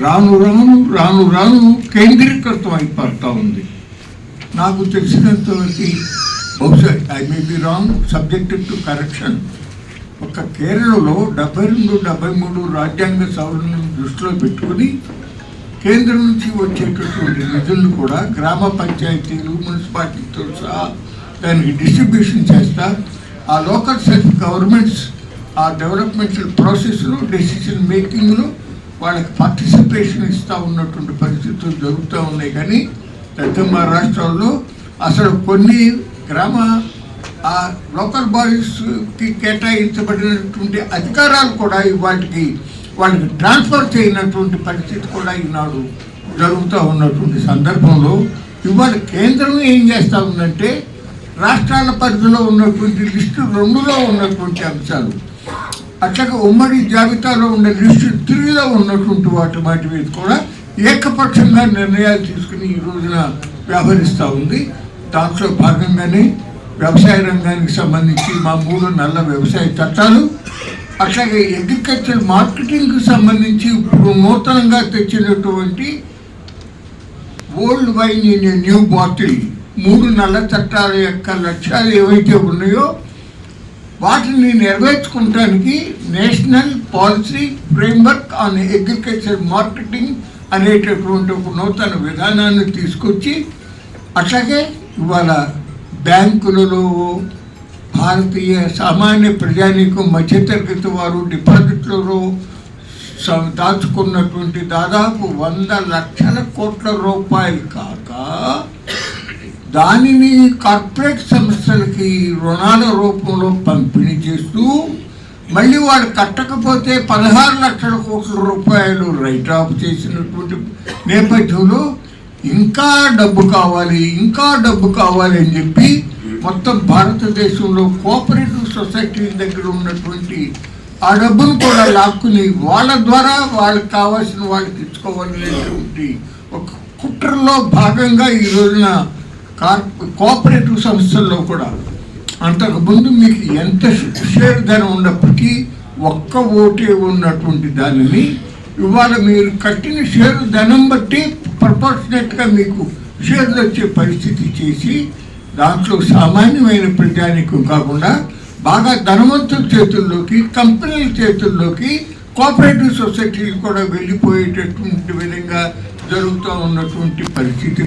రాను రాను రాను రాను కేంద్రీకృతం అయిపోతూ ఉంది నాకు తెలిసినంతవరకు బహుశా I may be wrong subject to correction ఒక కేరళలో డెబ్బై రెండు డెబ్బై మూడు రాజ్యాంగ సవరణను దృష్టిలో పెట్టుకుని కేంద్రం నుంచి వచ్చేటటువంటి నిధులను కూడా గ్రామ పంచాయతీలు మున్సిపాలిటీతో సహా దానికి డిస్ట్రిబ్యూషన్ చేస్తా ఆ లోకల్ సెల్ఫ్ గవర్నమెంట్స్ ఆ డెవలప్మెంటల్ ప్రాసెస్లో డెసిషన్ మేకింగ్లో వాళ్ళకి పార్టిసిపేషన్ ఇస్తూ ఉన్నటువంటి పరిస్థితులు జరుగుతూ ఉన్నాయి. కానీ పెద్ద రాష్ట్రాల్లో అసలు కొన్ని గ్రామ ఆ లోకల్ బాడీస్కి కేటాయించబడినటువంటి అధికారాలు కూడా వాటికి వాళ్ళకి ట్రాన్స్ఫర్ చేయనటువంటి పరిస్థితి కూడా ఈనాడు జరుగుతూ ఉన్నటువంటి సందర్భంలో ఇవాళ కేంద్రం ఏం చేస్తూ ఉందంటే రాష్ట్రాల పరిధిలో ఉన్నటువంటి లిస్టు రెండులో ఉన్నటువంటి అంశాలు. అట్లాగే ఉమ్మడి జాబితాలో ఉండే లిస్టు తిరిగిలో ఉన్నటువంటి వాటి వాటి మీద కూడా ఏకపక్షంగా నిర్ణయాలు తీసుకుని ఈ రోజున వ్యవహరిస్తూ ఉంది. దాంట్లో భాగంగానే వ్యవసాయ రంగానికి సంబంధించి మా మూడు నల్ల వ్యవసాయ చట్టాలు అట్లాగే అగ్రికల్చర్ మార్కెటింగ్కి సంబంధించి ఇప్పుడు నూతనంగా తెచ్చినటువంటి old wine in a new bottle మూడు నల్ల చట్టాల యొక్క లక్ష్యాలు ఏవైతే ఉన్నాయో వాటిని నెరవేర్చుకోవటానికి national policy framework on agriculture marketing అనేటటువంటి ఒక నూతన విధానాన్ని తీసుకొచ్చి అట్లాగే ఇవాళ బ్యాంకులలో భారతీయ సామాన్య ప్రజానీకం మధ్యతరగతి వారు డిపాజిట్లలో దాచుకున్నటువంటి దాదాపు వంద లక్షల కోట్ల రూపాయలు కాక దానిని కార్పొరేట్ సంస్థలకి రుణాల రూపంలో పంపిణీ చేస్తూ మళ్ళీ వాడు కట్టకపోతే పదహారు లక్షల కోట్ల రూపాయలు రైట్ ఆఫ్ చేసినటువంటి నేపథ్యంలో ఇంకా డబ్బు కావాలి ఇంకా డబ్బు కావాలి అని చెప్పి మొత్తం భారతదేశంలో కోఆపరేటివ్ సొసైటీ దగ్గర ఉన్నటువంటి ఆ డబ్బును కూడా లాక్కుని వాళ్ళ ద్వారా వాళ్ళకి కావాల్సిన వాళ్ళకి ఇచ్చుకోవాలనేటువంటి ఒక కుట్రలో భాగంగా ఈ రోజున కోఆపరేటివ్ సంస్థల్లో కూడా అంతకుముందు మీకు ఎంత షేర్ ధనం ఉన్నప్పటికీ ఒక్క ఓటే ఉన్నటువంటి దానిని ఇవాళ మీరు కట్టిన షేర్ ధనం బట్టి ప్రపోర్షనేట్గా మీకు షేర్లు వచ్చే పరిస్థితి చేసి దాంట్లో సామాన్యమైన ప్రజానికం కాకుండా బాగా ధనవంతుల చేతుల్లోకి కంపెనీల చేతుల్లోకి కోఆపరేటివ్ సొసైటీలు కూడా వెళ్ళిపోయేటటువంటి విధంగా జరుగుతూ ఉన్నటువంటి పరిస్థితి.